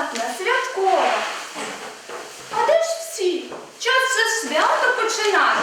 Святна, святкова. А де ж всі? Час це свято починати.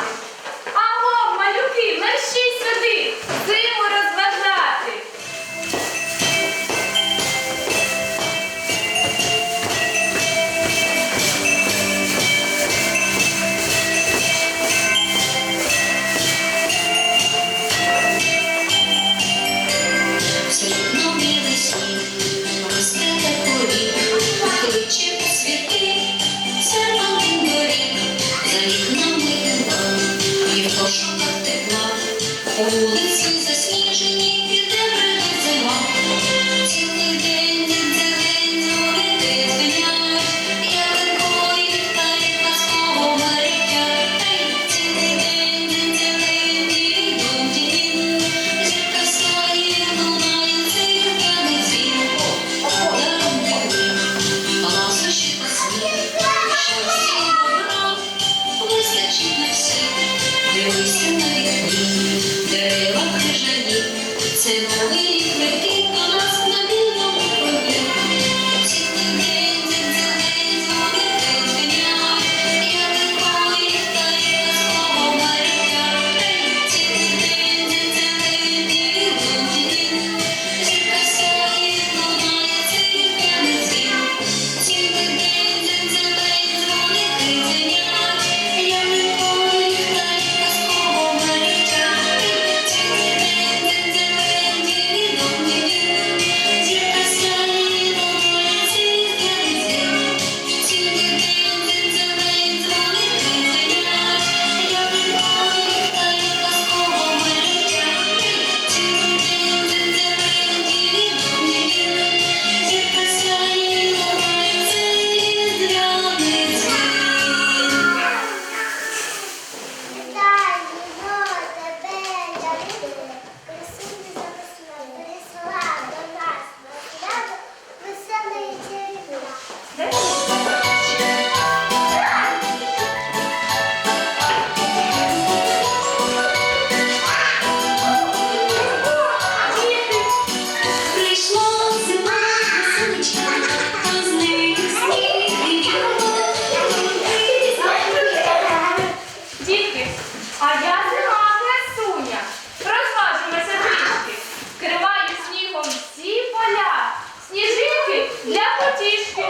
потішні.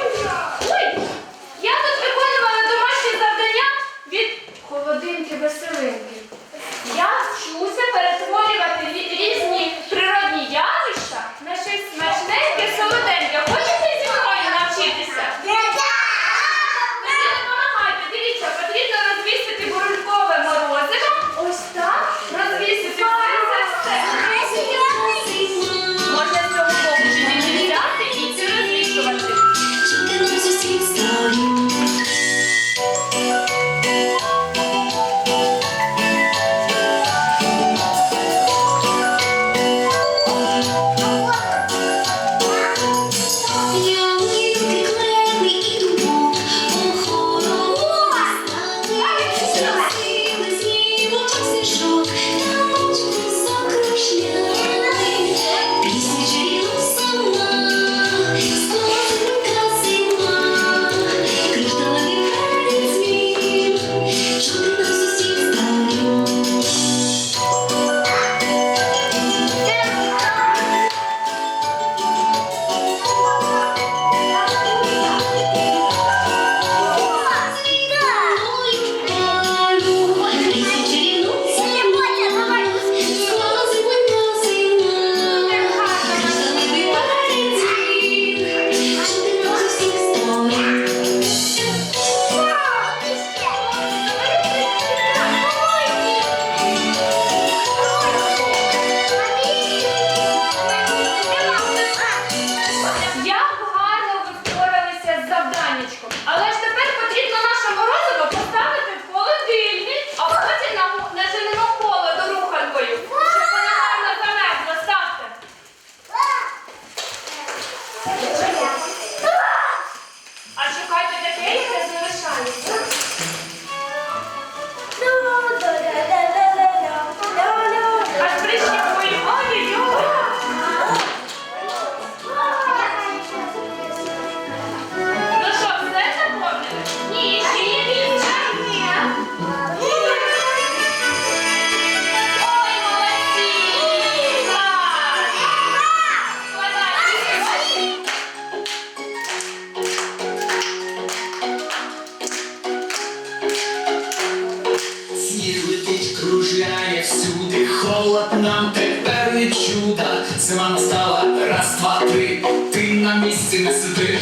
На сиди.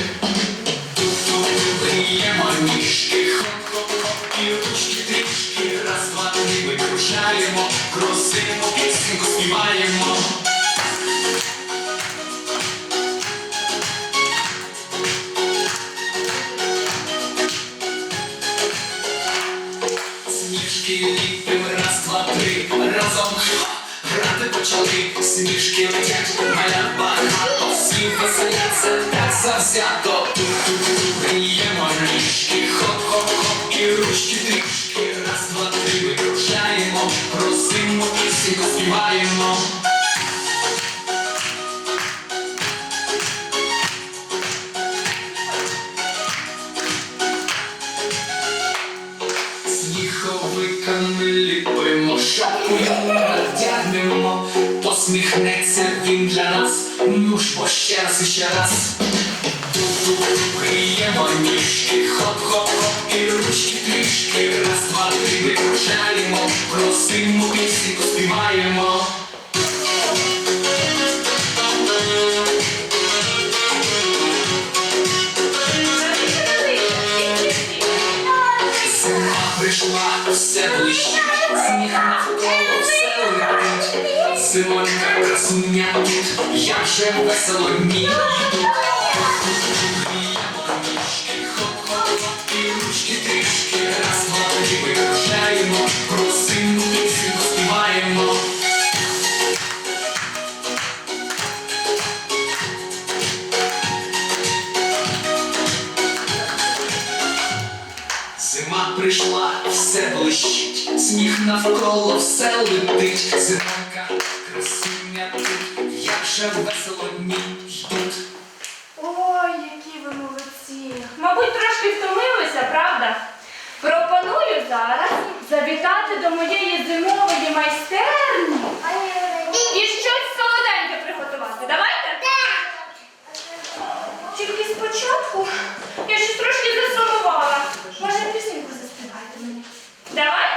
Тут-тут гріємо ніжки, хоп-хоп-хоп, і ручки трішки, раз, два, три, ми кружаємо, кросимо, пісеньку співаємо. Сніжки ліпим, раз, два, три, разом грати почали, сніжки летять, маля багато, всі веселяться, завзято. Гріємо ніжки, хоп-хоп-хоп, і ручки трішки, раз, два, три, ми кружаємо, просимо, пісеньку співаємо. Сніговиками ліпимо, шапку надягнемо, посміхнеться він для нас, ну ж бо ще раз і ще раз. Тут ніжки, хоп-хоп-хоп, і ручки трішки, раз, два, три, ми кружаємо, просимо пісеньку співаємо. Три, ми кружаємо, просимо пісеньку співаємо. Зима прийшла, все блищить, сніг навколо все летить. Зимонька, тут, як же весело дні йдуть. Ой, які ви молодці! Мабуть, трошки втомилися, правда? Пропоную зараз завітати до моєї зимової майстерні і щось солоденьке приготувати. Давайте? Тільки спочатку я щось трошки засумувала. Може, пісеньку заспівайте мені? Давайте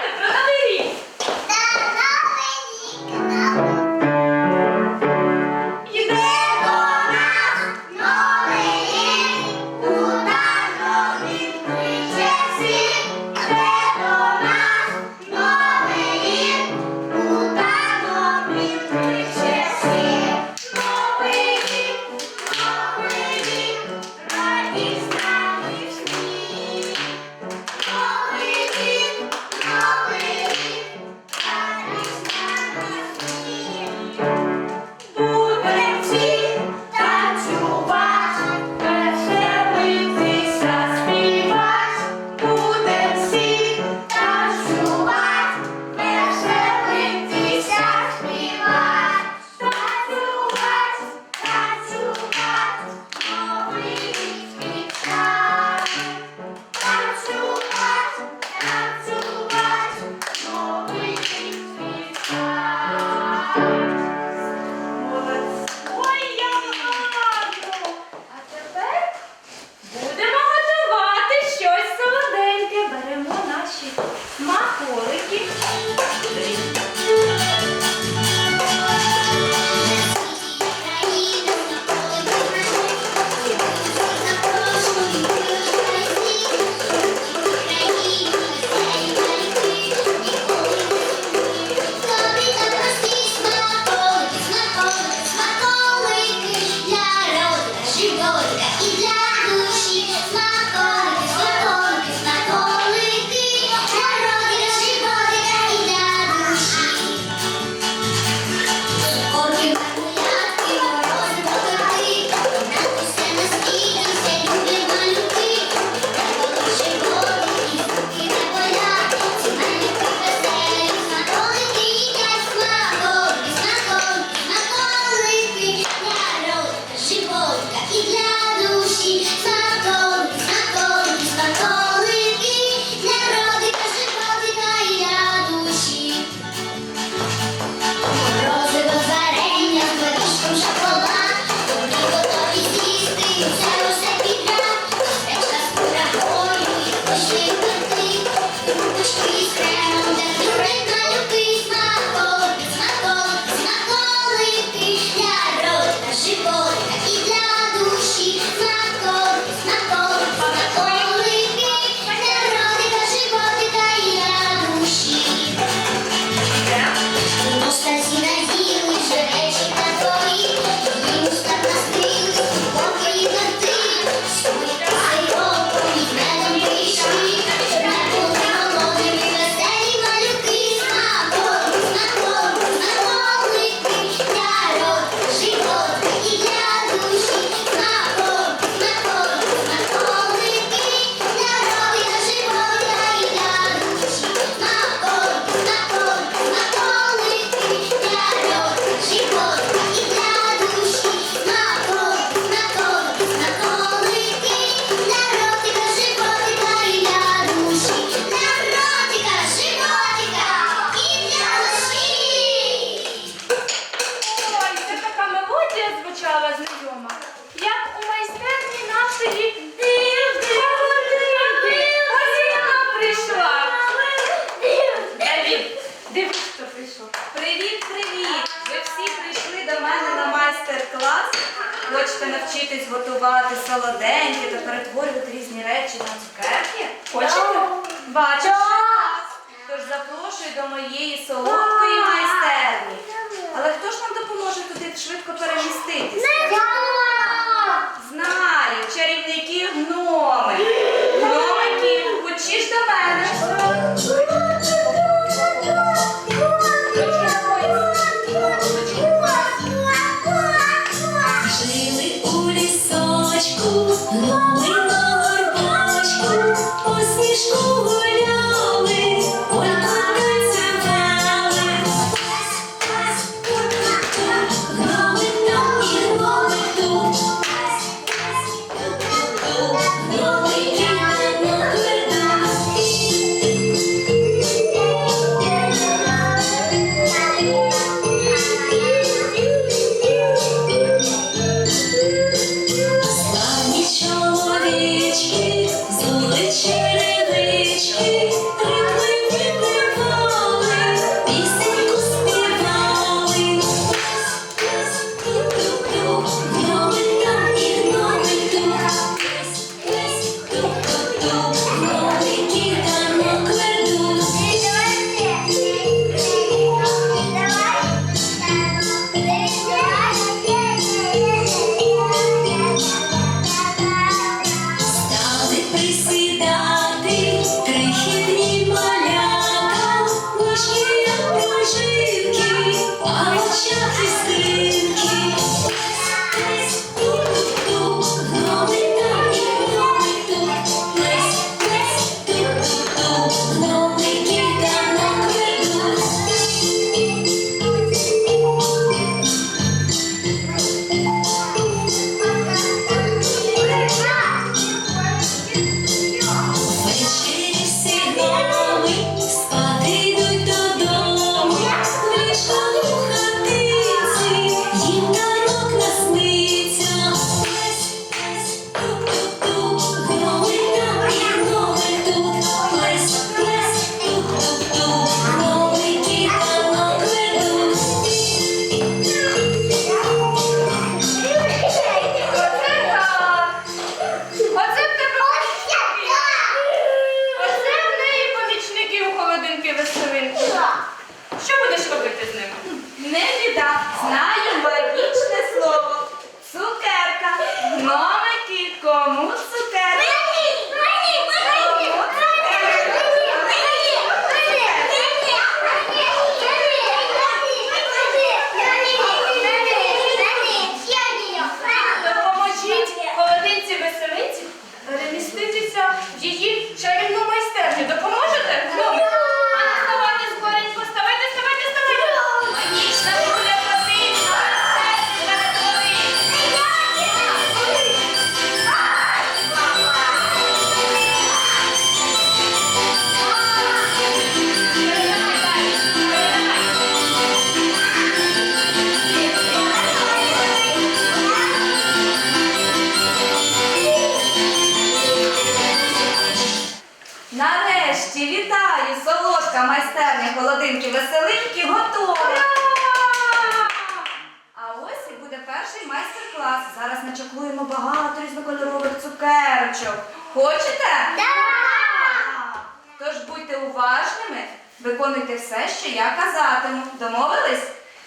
уважними, виконуйте все, що я казатиму. Домовились?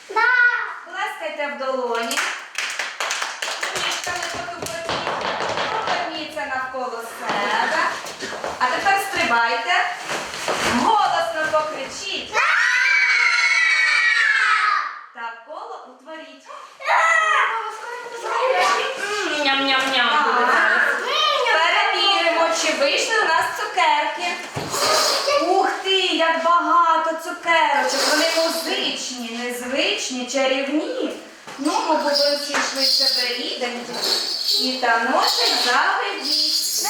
Так! Да. Плескайте в долоні. Поверніться навколо себе. А тепер стрибайте. Голосно покричіть. Та коло утворіть. Ням-ням-ням. Перевіримо, чи вийшли у нас цукерки як багато цукерочок, вони музичні, незвичні, чарівні. Ну, обов'язки швидше беріденько. І та носить заведіть.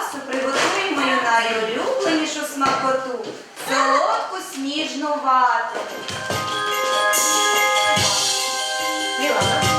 Майстер-класу приготуємо мою найулюбленішу смакоту солодку сніжну вату. Мілана.